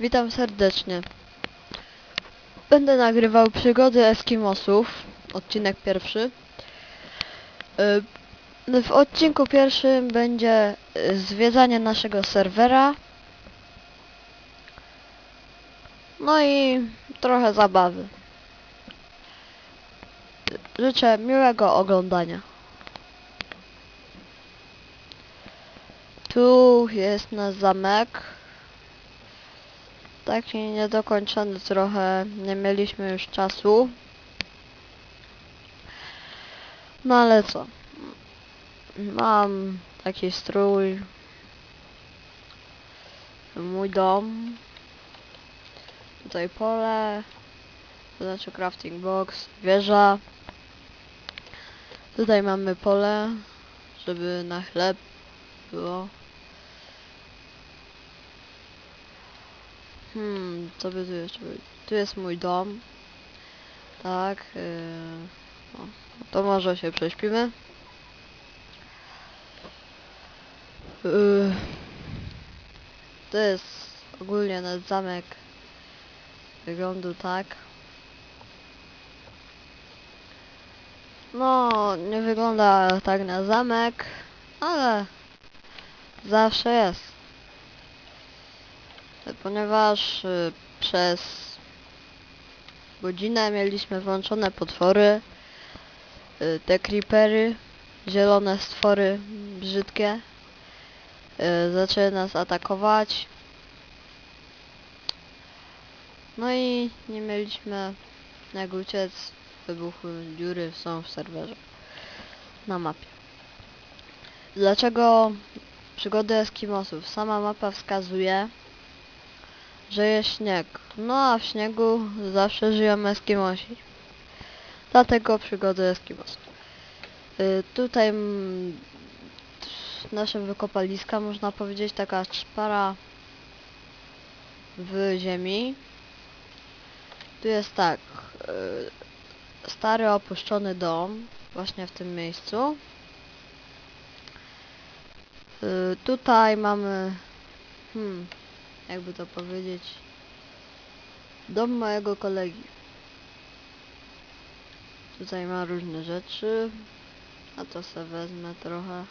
Witam serdecznie. Będę nagrywał przygody Eskimosów, odcinek pierwszy. Y, W odcinku pierwszym będzie zwiedzanie naszego serwera. No i trochę zabawy. Życzę miłego oglądania. Tu jest nasz zamek. Taki niedokończony trochę, nie mieliśmy już czasu. No ale co? Mam taki strój. Mój dom. Tutaj pole. To znaczy crafting box, wieża. Tutaj mamy pole, żeby na chleb było. Hmm, co by tu jeszcze być? Tu jest mój dom. Tak. Yy, to może się prześpimy. Yy, to jest ogólnie nasz zamek. Wyglądu tak. No, nie wygląda tak na zamek, ale zawsze jest. Ponieważ y, przez godzinę mieliśmy włączone potwory, y, te creepery, zielone stwory brzydkie, y, zaczęły nas atakować. No i nie mieliśmy jak uciec, wybuchły dziury są w serwerze na mapie. Dlaczego przygody Eskimosów? Sama mapa wskazuje, że jest śnieg. No a w śniegu zawsze żyją Eskimosi. Dlatego przygody Eskimosów. Y, tutaj mm, nasze wykopaliska, można powiedzieć, taka szpara w ziemi. Tu jest tak, y, stary opuszczony dom, właśnie w tym miejscu. Y, tutaj mamy, hmm, jakby to powiedzieć, dom mojego kolegi. Tutaj ma różne rzeczy, a to se wezmę trochę.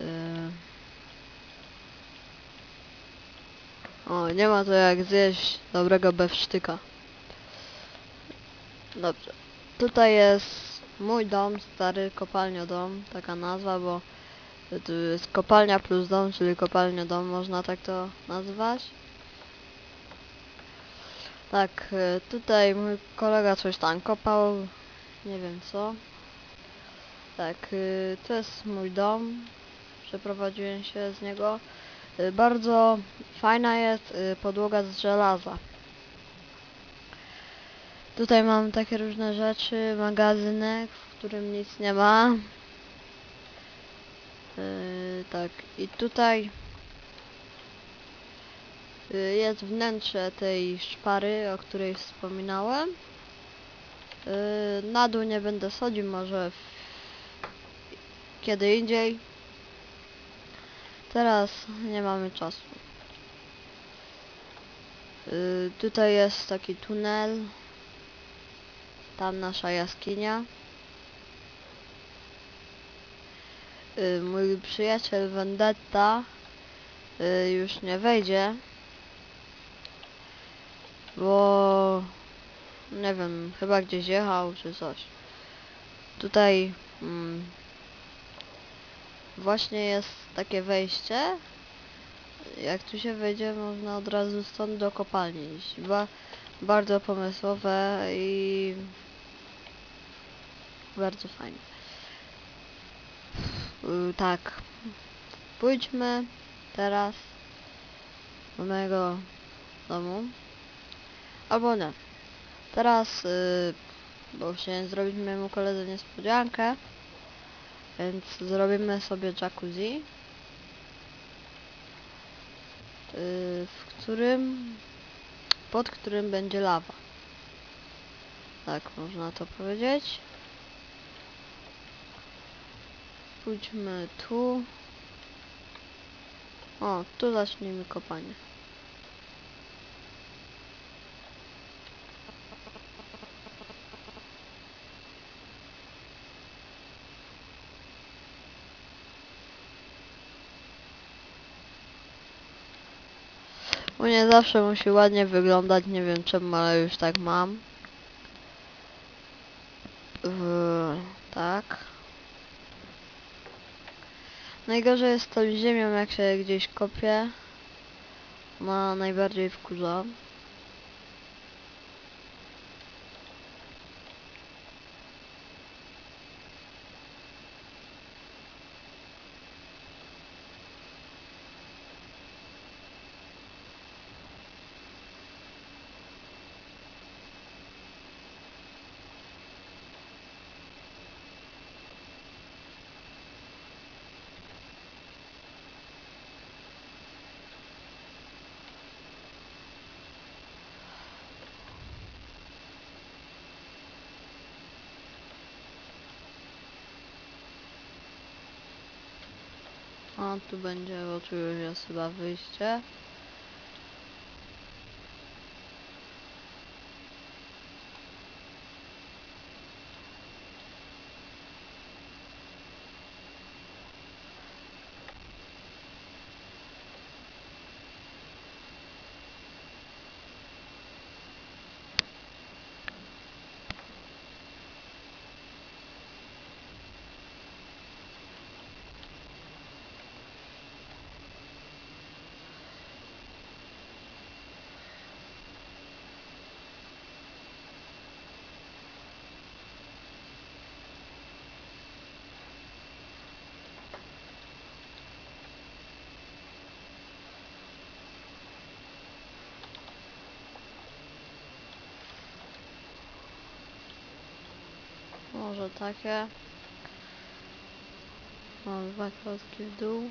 Yy. O, nie ma to jak zjeść dobrego bewsztyka. Dobrze. Tutaj jest mój dom, stary kopalniodom, taka nazwa, bo tu jest kopalnia plus dom, czyli kopalnia dom, można tak to nazwać. Tak, e, tutaj mój kolega coś tam kopał, nie wiem co. Tak, e, to jest mój dom, przeprowadziłem się z niego. E, Bardzo fajna jest podłoga z żelaza. Tutaj mam takie różne rzeczy, magazynek, w którym nic nie ma. Yy, tak, i tutaj yy, jest wnętrze tej szpary, o której wspominałem. Yy, na dół nie będę schodził, może w... kiedy indziej. Teraz nie mamy czasu. Yy, tutaj jest taki tunel. Tam nasza jaskinia. y, mój przyjaciel Vendetta y, już nie wejdzie, bo nie wiem, chyba gdzieś jechał czy coś. Tutaj mm, właśnie jest takie wejście. Jak tu się wejdzie, można od razu stąd do kopalni iść. Ba bardzo pomysłowe i bardzo fajne. Y, tak. Pójdźmy teraz do mojego domu. Albo nie. Teraz, y, bo chciałem zrobić mojemu koledze niespodziankę, więc zrobimy sobie jacuzzi, y, w którym, pod którym będzie lawa. Tak, można to powiedzieć. pójdźmy tu. O, tu zaczniemy kopanie. U mnie zawsze musi ładnie wyglądać, nie wiem czemu, ale już tak mam. W... tak. Najgorzej jest to ziemią, jak się gdzieś kopie. Ma najbardziej wkurza. Tu będzie, jest chyba wyjście. Może takie. Mam dwa klocki w dół.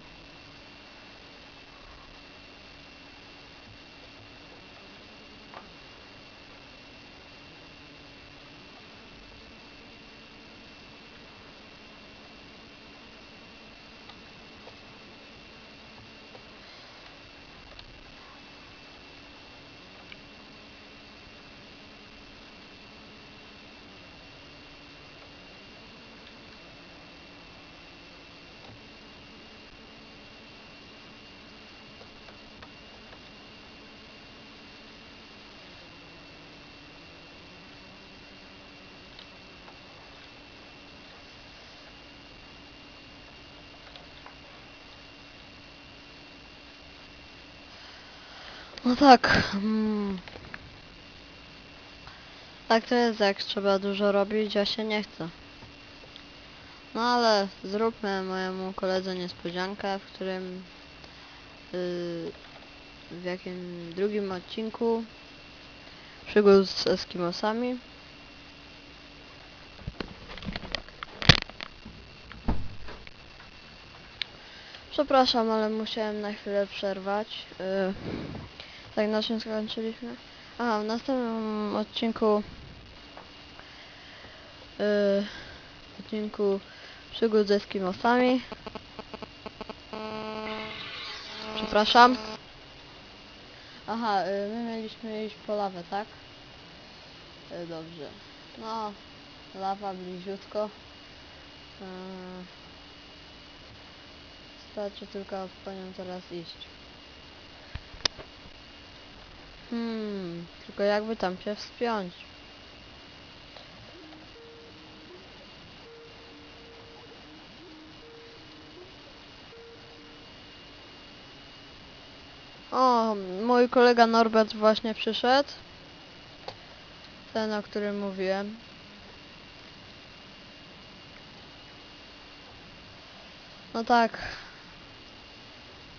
No tak. Mm. Tak to jest, jak trzeba dużo robić, a się nie chce. No ale zróbmy mojemu koledze niespodziankę, w którym yy, w jakim drugim odcinku przygód z Eskimosami. Przepraszam, ale musiałem na chwilę przerwać. Yy, tak na czym skończyliśmy? Aha, w następnym odcinku yy, odcinku przygód z Eskimosami. Przepraszam. Aha, y, my mieliśmy iść po lawę, tak? Y, Dobrze. No, lawa bliziutko. Y, Starczy tylko po nią teraz iść. Hmm, tylko jakby tam się wspiąć. O, mój kolega Norbert właśnie przyszedł. Ten, o którym mówiłem. No tak.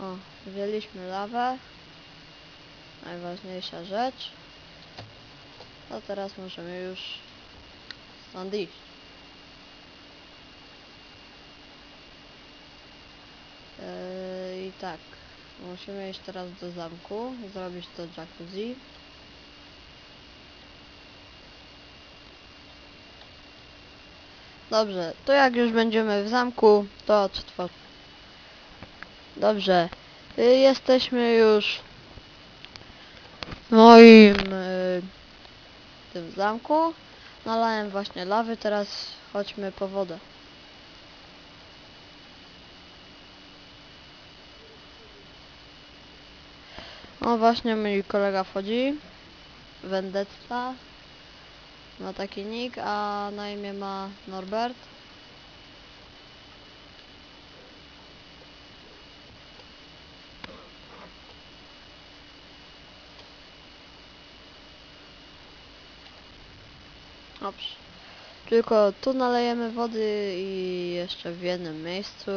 O, wzięliśmy lawę. Najważniejsza rzecz. A teraz możemy już stąd iść. Yy, I tak. Musimy iść teraz do zamku, zrobić to jacuzzi. Dobrze, to jak już będziemy w zamku, to odtwórz. Dobrze, y, jesteśmy już moim y, tym zamku. Nalałem właśnie lawy, teraz chodźmy po wodę. O właśnie mój kolega wchodzi. Vendetta. Ma taki nick, a na imię ma Norbert. Dobrze. Tylko tu nalejemy wody i jeszcze w jednym miejscu.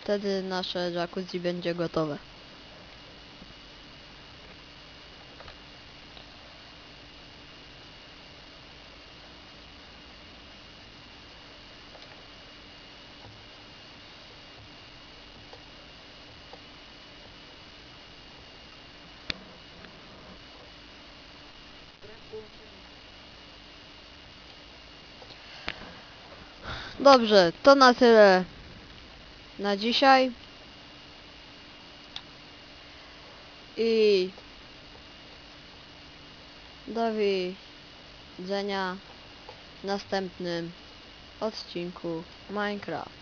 Wtedy nasze jacuzzi będzie gotowe. Dobrze, to na tyle na dzisiaj. I do widzenia w następnym odcinku Minecraft.